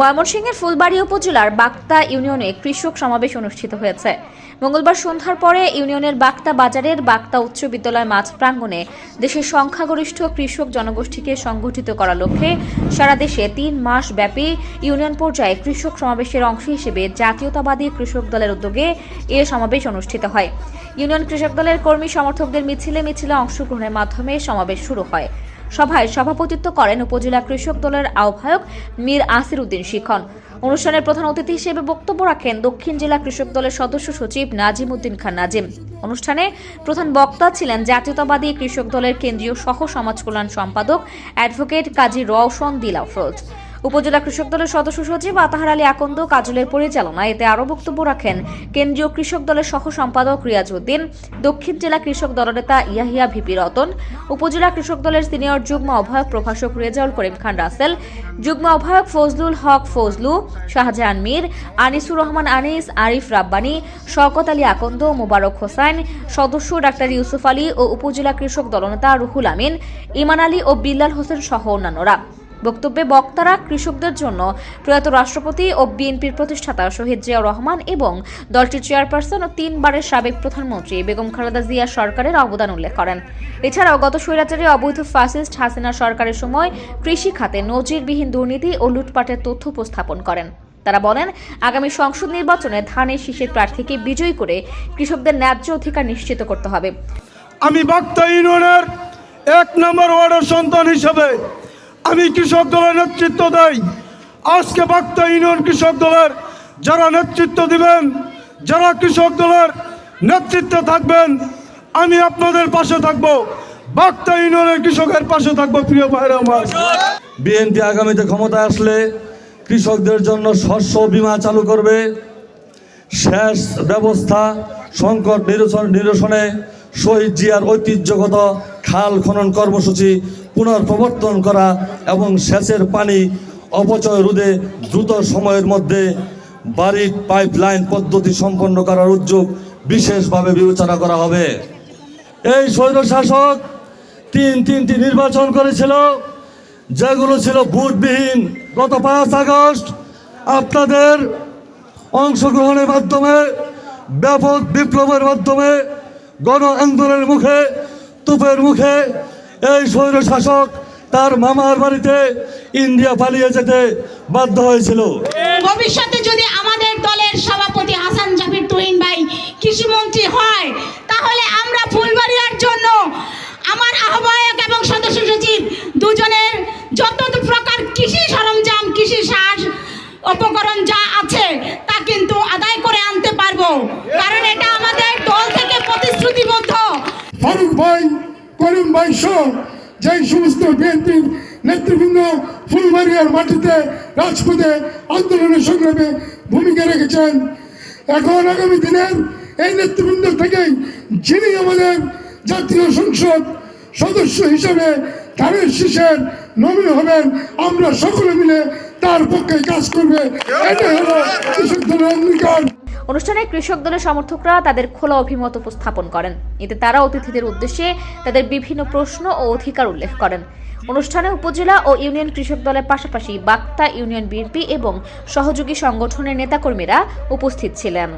ময়মনসিংহের ফুলবাড়ি উপজেলার বাক্তা ইউনিয়নে কৃষক সমাবেশ অনুষ্ঠিত হয়েছে। মঙ্গলবার সন্ধ্যার পরে ইউনিয়নের বাক্তা বাজারের বাক্তা উচ্চ বিদ্যালয় মাঠ প্রাঙ্গণে দেশের সংখ্যাগরিষ্ঠ কৃষক জনগোষ্ঠীকে সংগঠিত করার লক্ষ্যে সারা দেশে তিন মাস ব্যাপী ইউনিয়ন পর্যায়ে কৃষক সমাবেশের অংশ হিসেবে জাতীয়তাবাদী কৃষক দলের উদ্যোগে এ সমাবেশ অনুষ্ঠিত হয়। ইউনিয়ন কৃষক দলের কর্মী সমর্থকদের মিছিলে মিছিলে অংশগ্রহণের মাধ্যমে সমাবেশ শুরু হয়। সভায় সভাপতিত্ব করেন উপজেলা কৃষক দলের আহ্বায়ক মীর আসির উদ্দিন শিখন। অনুষ্ঠানের প্রধান অতিথি হিসেবে বক্তব্য রাখেন দক্ষিণ জেলা কৃষক দলের সদস্য সচিব নাজিম উদ্দিন খান নাজিম। অনুষ্ঠানে প্রধান বক্তা ছিলেন জাতীয়তাবাদী কৃষক দলের কেন্দ্রীয় সহ সমাজ কল্যাণ সম্পাদক অ্যাডভোকেট কাজী রওশন দিলাফরোজ। উপজেলা কৃষক দলের সদস্য সচিব আতাহার আলী আকন্দ কাজলের পরিচালনায় এতে আরও বক্তব্য রাখেন কেন্দ্রীয় কৃষক দলের সহ সম্পাদক রিয়াজ উদ্দিন, দক্ষিণ জেলা কৃষক দলনেতা ইয়াহিয়া ভিপি রতন, উপজেলা কৃষক দলের সিনিয়র যুগ্ম আহ্বায়ক প্রভাষক রেজাউল করিম খান রাসেল, যুগ্ম আহ্বায়ক ফজলুল হক ফজলু, শাহজাহান মীর, আনিসুর রহমান আনিস, আরিফ রাব্বানি, শওকত আলী আকন্দ, মোবারক হোসাইন, সদস্য ডাক্তার ইউসুফ আলী ও উপজেলা কৃষক দলনেতা রুহুল আমিন, ইমান আলী ও বিল্লাল হোসেন সহ অন্যান্যরা। বক্তব্যে বক্তারা কৃষকদের জন্য প্রয়াত রাষ্ট্রপতি ও বিএনপির প্রতিষ্ঠাতা শহীদ জিয়াউর রহমান এবং দলটির চেয়ারপারসন ও তিনবারের সাবেক প্রধানমন্ত্রী বেগম খালেদা জিয়া সরকারের অবদান উল্লেখ করেন। এছাড়াও গত স্বৈরাচারী অবৈধ ফাসিস্ট হাসিনা সরকারের সময় কৃষি খাতে নজিরবিহীন দুর্নীতি ও লুটপাটের তথ্য উপস্থাপন করেন। তারা বলেন, আগামী সংসদ নির্বাচনে ধানের শীষের প্রার্থীকে বিজয়ী করে কৃষকদের ন্যায্য অধিকার নিশ্চিত করতে হবে। আমি বাক্তা ইউনিয়নের এক নম্বর ওয়ার্ডের সন্তান হিসেবে আমি কৃষক দলের নেতৃত্ব দেই। আজকে বাক্তা ইউনিয়ন কৃষক দলের যারা নেতৃত্ব দিবেন, যারা কৃষক দলের নেতৃত্বে থাকবেন, আমি আপনাদের পাশে থাকব। বাক্তা ইউনিয়নের কৃষকের পাশে থাকব, প্রিয় ভাইরা আমার। বিএনপি আগামীতে ক্ষমতায় আসলে কৃষকদের জন্য শস্য বীমা চালু করবে। শেষ ব্যবস্থা, সংকট নিরসন নিরসনে শহীদ জিয়ার ঐতিহ্যগত খাল খনন কর্মসূচি পুনর্প্রবর্তন করা এবং সেচের পানি অপচয় রোধে দ্রুত সময়ের মধ্যে বাড়ির পাইপ লাইন পদ্ধতি সম্পন্ন করার উদ্যোগ বিশেষভাবে বিবেচনা করা হবে। এই স্বৈরশাসক তিন তিনটি নির্বাচন করেছিল, যেগুলো ছিল ভোটবিহীন। গত পাঁচ আগস্ট আপনাদের অংশগ্রহণের মাধ্যমে, ব্যাপক বিপ্লবের মাধ্যমে গণ আন্দোলনের মুখে, তুপের মুখে এই স্বৈরশাসক তার মামার বাড়িতে ইন্ডিয়া পালিয়ে যেতে বাধ্য হয়েছিল। ভবিষ্যতে যদি আমাদের দলের সভাপতি হাসান জাফির তুহিন ভাই কৃষিমন্ত্রী হয়, তাহলে আমরা ফুলবাড়িয়ার জন্য আমার আহ্বায়ক এবং সদস্য সচিব দুজনের যত প্রকার কৃষি সরঞ্জাম, কৃষি সার উপকরণ ভাই সহ যেই সমস্ত বিএনপির নেতৃবৃন্দ ফুলবাড়িয়ার মাটিতে রাজপথে আন্দোলনের সংগ্রামে ভূমিকা রেখেছেন। এখন আগামী দিনের এই নেতৃবৃন্দ থেকেই যিনি আমাদের জাতীয় সংসদ সদস্য হিসেবে ধানের শীষের নমিন হবেন, আমরা সকলে মিলে তার পক্ষে কাজ করবে। এটা হলো কৃষক দলের অঙ্গীকার। অনুষ্ঠানে কৃষক দলের সমর্থকরা তাদের খোলা অভিমত উপস্থাপন করেন। এতে তারা অতিথিদের উদ্দেশ্যে তাদের বিভিন্ন প্রশ্ন ও অধিকার উল্লেখ করেন। অনুষ্ঠানে উপজেলা ও ইউনিয়ন কৃষক দলের পাশাপাশি বাক্তা ইউনিয়ন বিএনপি এবং সহযোগী সংগঠনের নেতাকর্মীরা উপস্থিত ছিলেন।